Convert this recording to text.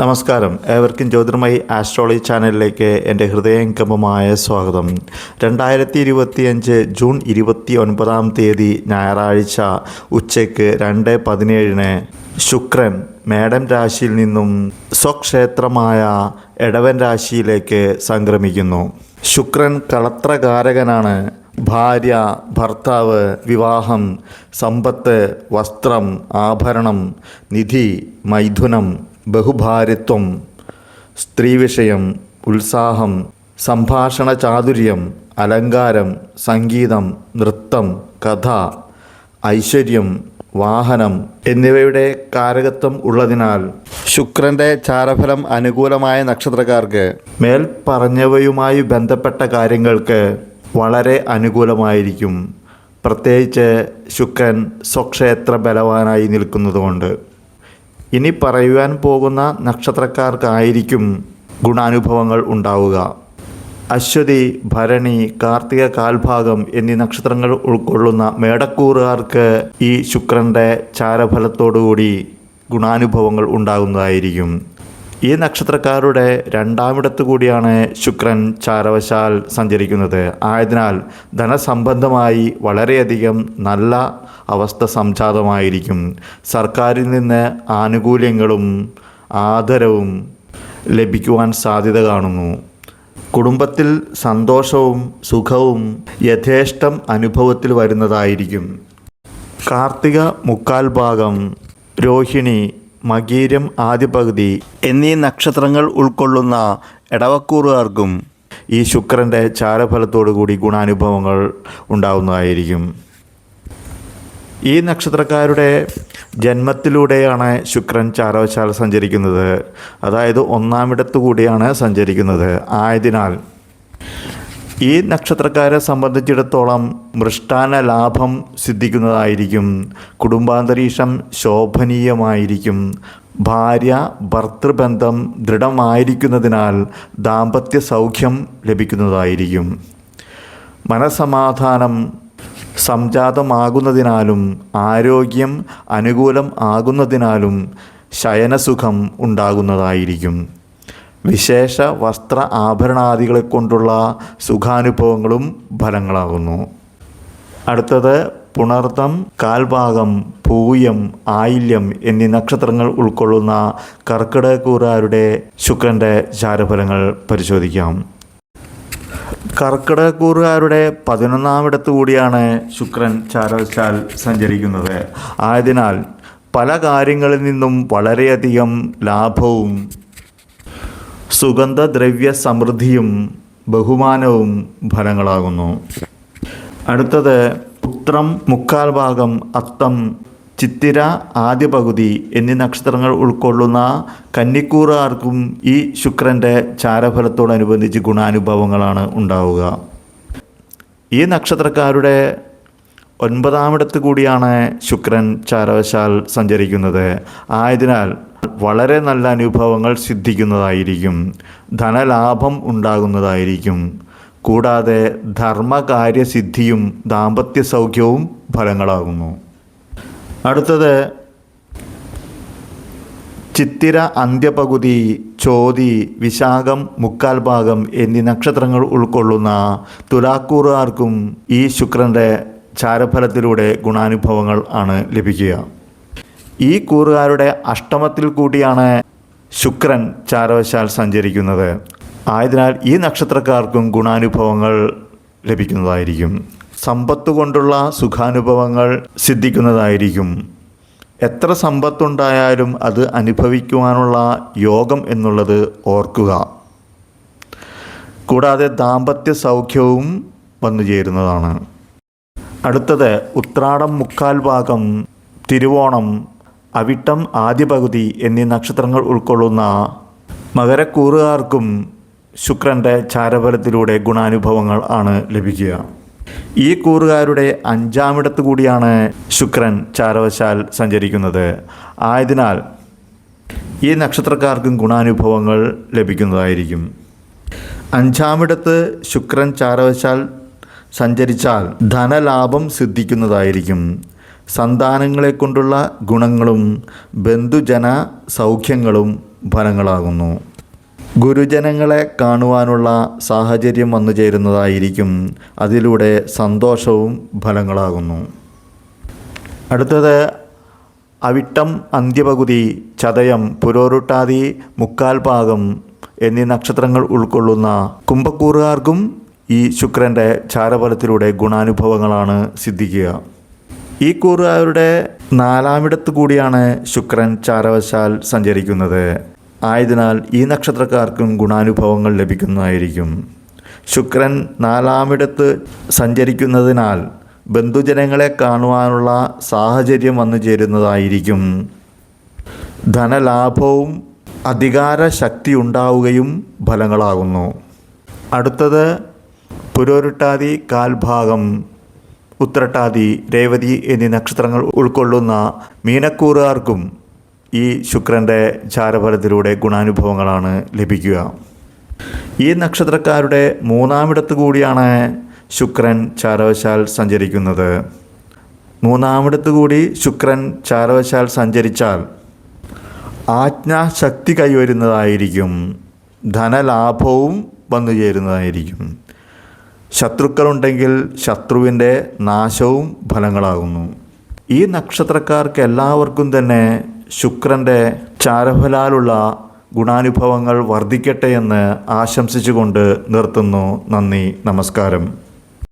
നമസ്കാരം. ഏവർക്കും ജ്യോതിർമയി ആസ്ട്രോളജി ചാനലിലേക്ക് എന്റെ ഹൃദയംഗമമായ സ്വാഗതം. രണ്ടായിരത്തി ഇരുപത്തിയഞ്ച് ജൂൺ ഇരുപത്തി ഒൻപതാം തീയതി ഞായറാഴ്ച ഉച്ചയ്ക്ക് രണ്ട് പതിനേഴിന് ശുക്രൻ മേടം രാശിയിൽ നിന്നും സ്വക്ഷേത്രമായ എടവൻ രാശിയിലേക്ക് സംക്രമിക്കുന്നു. ശുക്രൻ കളത്രകാരകനാണ്. ഭാര്യ ഭർത്താവ് വിവാഹം സമ്പത്ത് വസ്ത്രം ആഭരണം നിധി മൈഥുനം ബഹുഭാരിത്വം സ്ത്രീവിഷയം ഉത്സാഹം സംഭാഷണ ചാതുര്യം അലങ്കാരം സംഗീതം നൃത്തം കഥ ഐശ്വര്യം വാഹനം എന്നിവയുടെ കാരകത്വം ഉള്ളതിനാൽ ശുക്രന്റെ ചാരഫലം അനുകൂലമായ നക്ഷത്രക്കാർക്ക് മേൽ പറഞ്ഞവയുമായി ബന്ധപ്പെട്ട കാര്യങ്ങൾക്ക് വളരെ അനുകൂലമായിരിക്കും. പ്രത്യേകിച്ച് ശുക്രൻ സ്വക്ഷേത്ര ബലവാനായി നിൽക്കുന്നതുകൊണ്ട്. ഇനി പറയുവാൻ പോകുന്ന നക്ഷത്രക്കാർക്കായിരിക്കും ഗുണാനുഭവങ്ങൾ ഉണ്ടാവുക. അശ്വതി ഭരണി കാർത്തിക കാൽഭാഗം എന്നീ നക്ഷത്രങ്ങൾ ഉൾക്കൊള്ളുന്ന മേടക്കൂറുകാർക്ക് ഈ ശുക്രന്റെ ചാരഫലത്തോടുകൂടി ഗുണാനുഭവങ്ങൾ ഉണ്ടാകുന്നതായിരിക്കും. ഈ നക്ഷത്രക്കാരുടെ രണ്ടാമിടത്ത് കൂടിയാണ് ശുക്രൻ ചാരവശാൽ സഞ്ചരിക്കുന്നത്. ആയതിനാൽ ധനസംബന്ധമായി വളരെയധികം നല്ല അവസ്ഥ സംജാതമായിരിക്കും. സർക്കാരിൽ നിന്ന് ആനുകൂല്യങ്ങളും ആദരവും ലഭിക്കുവാൻ സാധ്യത കാണുന്നു. കുടുംബത്തിൽ സന്തോഷവും സുഖവും യഥേഷ്ടം അനുഭവത്തിൽ വരുന്നതായിരിക്കും. കാർത്തിക മുക്കാൽ ഭാഗം രോഹിണി മകീരം ആദ്യ പകുതി എന്നീ നക്ഷത്രങ്ങൾ ഉൾക്കൊള്ളുന്ന ഇടവക്കൂറുകാർക്കും ഈ ശുക്രന്റെ ചാരഫലത്തോടു കൂടി ഗുണാനുഭവങ്ങൾ ഉണ്ടാകുന്നതായിരിക്കും ഈ നക്ഷത്രക്കാരുടെ ജന്മത്തിലൂടെയാണ് ശുക്രൻ ചാരവശാൽ സഞ്ചരിക്കുന്നത്. അതായത് ഒന്നാമിടത്തു കൂടിയാണ് സഞ്ചരിക്കുന്നത്. ആയതിനാൽ ഈ നക്ഷത്രക്കാരെ സംബന്ധിച്ചിടത്തോളം മൃഷ്ടാന ലാഭം സിദ്ധിക്കുന്നതായിരിക്കും കുടുംബാന്തരീക്ഷം ശോഭനീയമായിരിക്കും ഭാര്യ ഭർത്തൃബന്ധം ദൃഢമായിരിക്കുന്നതിനാൽ ദാമ്പത്യ സൗഖ്യം ലഭിക്കുന്നതായിരിക്കും. മനസമാധാനം സംജാതമാകുന്നതിനാലും ആരോഗ്യം അനുകൂലം ആകുന്നതിനാലും ശയനസുഖം ഉണ്ടാകുന്നതായിരിക്കും. വിശേഷ വസ്ത്ര ആഭരണാദികളെ കൊണ്ടുള്ള സുഖാനുഭവങ്ങളും ഫലങ്ങളാകുന്നു. അടുത്തത് പുണർത്തം കാൽഭാഗം പൂയം ആയില്യം എന്നീ നക്ഷത്രങ്ങൾ ഉൾക്കൊള്ളുന്ന കർക്കിടകൂറുകാരുടെ ശുക്രന്റെ ചാരഫലങ്ങൾ പരിശോധിക്കാം. കർക്കിടകൂറുകാരുടെ പതിനൊന്നാമിടത്ത് കൂടിയാണ് ശുക്രൻ ചാരവശാൽ സഞ്ചരിക്കുന്നത്. ആയതിനാൽ പല കാര്യങ്ങളിൽ നിന്നും വളരെയധികം ലാഭവും സുഗന്ധദ്രവ്യ സമൃദ്ധിയും ബഹുമാനവും ഫലങ്ങളാകുന്നു. അടുത്തത് പുത്രം മുക്കാൽ ഭാഗം അത്തം ചിത്തിര ആദ്യ പകുതി എന്നീ നക്ഷത്രങ്ങൾ ഉൾക്കൊള്ളുന്ന കന്നിക്കൂറുകാർക്കും ഈ ശുക്രന്റെ ചാരഫലത്തോടനുബന്ധിച്ച് ഗുണാനുഭവങ്ങളാണ് ഉണ്ടാവുക. ഈ നക്ഷത്രക്കാരുടെ ഒൻപതാമിടത്ത് കൂടിയാണ് ശുക്രൻ ചാരവശാൽ സഞ്ചരിക്കുന്നത്. ആയതിനാൽ വളരെ നല്ല അനുഭവങ്ങൾ സിദ്ധിക്കുന്നതായിരിക്കും. ധനലാഭം ഉണ്ടാകുന്നതായിരിക്കും. കൂടാതെ ധർമ്മകാര്യസിദ്ധിയും ദാമ്പത്യ സൗഖ്യവും ഫലങ്ങളാകുന്നു. അടുത്തത് ചിത്തിര അന്ത്യപകുതി ചോതി വിശാഖം മുക്കാൽ ഭാഗം എന്നീ നക്ഷത്രങ്ങൾ ഉൾക്കൊള്ളുന്ന തുലാക്കൂറുകാർക്കും ഈ ശുക്രന്റെ ചാരഫലത്തിലൂടെ ഗുണാനുഭവങ്ങൾ ആണ് ലഭിക്കുക. ഈ കൂറുകാരുടെ അഷ്ടമത്തിൽ കൂടിയാണ് ശുക്രൻ ചാരവശാൽ സഞ്ചരിക്കുന്നത്. ആയതിനാൽ ഈ നക്ഷത്രക്കാർക്കും ഗുണാനുഭവങ്ങൾ ലഭിക്കുന്നതായിരിക്കും. സമ്പത്ത് കൊണ്ടുള്ള സുഖാനുഭവങ്ങൾ സിദ്ധിക്കുന്നതായിരിക്കും. എത്ര സമ്പത്തുണ്ടായാലും അത് അനുഭവിക്കുവാനുള്ള യോഗം എന്നുള്ളത് ഓർക്കുക. കൂടാതെ ദാമ്പത്യ സൗഖ്യവും വന്നു ചേരുന്നതാണ്. അടുത്തത് ഉത്രാടം മുക്കാൽ ഭാഗം തിരുവോണം അവിട്ടം ആദ്യ പകുതി എന്നീ നക്ഷത്രങ്ങൾ ഉൾക്കൊള്ളുന്ന മകരക്കൂറുകാർക്കും ശുക്രന്റെ ചാരഫലത്തിലൂടെ ഗുണാനുഭവങ്ങൾ ആണ് ലഭിക്കുക. ഈ കൂറുകാരുടെ അഞ്ചാമിടത്ത് കൂടിയാണ് ശുക്രൻ ചാരവശാൽ സഞ്ചരിക്കുന്നത്. ആയതിനാൽ ഈ നക്ഷത്രക്കാർക്കും ഗുണാനുഭവങ്ങൾ ലഭിക്കുന്നതായിരിക്കും. അഞ്ചാമിടത്ത് ശുക്രൻ ചാരവശാൽ സഞ്ചരിച്ചാൽ ധനലാഭം സിദ്ധിക്കുന്നതായിരിക്കും. സന്താനങ്ങളെ കൊണ്ടുള്ള ഗുണങ്ങളും ബന്ധുജന സൗഖ്യങ്ങളും ഫലങ്ങളാകുന്നു. ഗുരുജനങ്ങളെ കാണുവാനുള്ള സാഹചര്യം വന്നു ചേരുന്നതായിരിക്കും അതിലൂടെ സന്തോഷവും ഫലങ്ങളാകുന്നു. അടുത്തത് അവിട്ടം അന്ത്യപകുതി ചതയം പുരോരുട്ടാതി മുക്കാൽ ഭാഗം എന്നീ നക്ഷത്രങ്ങൾ ഉൾക്കൊള്ളുന്ന കുംഭക്കൂറുകാർക്കും ഈ ശുക്രന്റെ ചാരഫലത്തിലൂടെ ഗുണാനുഭവങ്ങളാണ് സിദ്ധിക്കുക. ഈ കൂറുകാരുടെ നാലാമിടത്ത് കൂടിയാണ് ശുക്രൻ ചാരവശാൽ സഞ്ചരിക്കുന്നത്. ആയതിനാൽ ഈ നക്ഷത്രക്കാർക്കും ഗുണാനുഭവങ്ങൾ ലഭിക്കുന്നതായിരിക്കും. ശുക്രൻ നാലാമിടത്ത് സഞ്ചരിക്കുന്നതിനാൽ ബന്ധുജനങ്ങളെ കാണുവാനുള്ള സാഹചര്യം വന്നു ചേരുന്നതായിരിക്കും. ധനലാഭവും അധികാര ശക്തി ഉണ്ടാവുകയും ഫലങ്ങളാകുന്നു. അടുത്തത് പുരോരുട്ടാതി കാൽഭാഗം ഉത്രട്ടാതി രേവതി എന്നീ നക്ഷത്രങ്ങൾ ഉൾക്കൊള്ളുന്ന മീനക്കൂറുകാർക്കും ഈ ശുക്രന്റെ ചാരഫലത്തിലൂടെ ഗുണാനുഭവങ്ങളാണ് ലഭിക്കുക. ഈ നക്ഷത്രക്കാരുടെ മൂന്നാമിടത്ത് കൂടിയാണ് ശുക്രൻ ചാരവശാൽ സഞ്ചരിക്കുന്നത്. മൂന്നാമിടത്ത് കൂടി ശുക്രൻ ചാരവശാൽ സഞ്ചരിച്ചാൽ ആജ്ഞാശക്തി കൈവരുന്നതായിരിക്കും. ധനലാഭവും വന്നു ചേരുന്നതായിരിക്കും ശത്രുക്കളുണ്ടെങ്കിൽ ശത്രുവിന്റെ നാശവും ഫലങ്ങളാകുന്നു. ഈ നക്ഷത്രക്കാർക്ക് എല്ലാവർക്കും തന്നെ ശുക്രന്റെ ചാരഫലാലുള്ള ഗുണാനുഭവങ്ങൾ വർദ്ധിക്കട്ടെ എന്ന് ആശംസിച്ചുകൊണ്ട് നിർത്തുന്നു. നന്ദി നമസ്കാരം.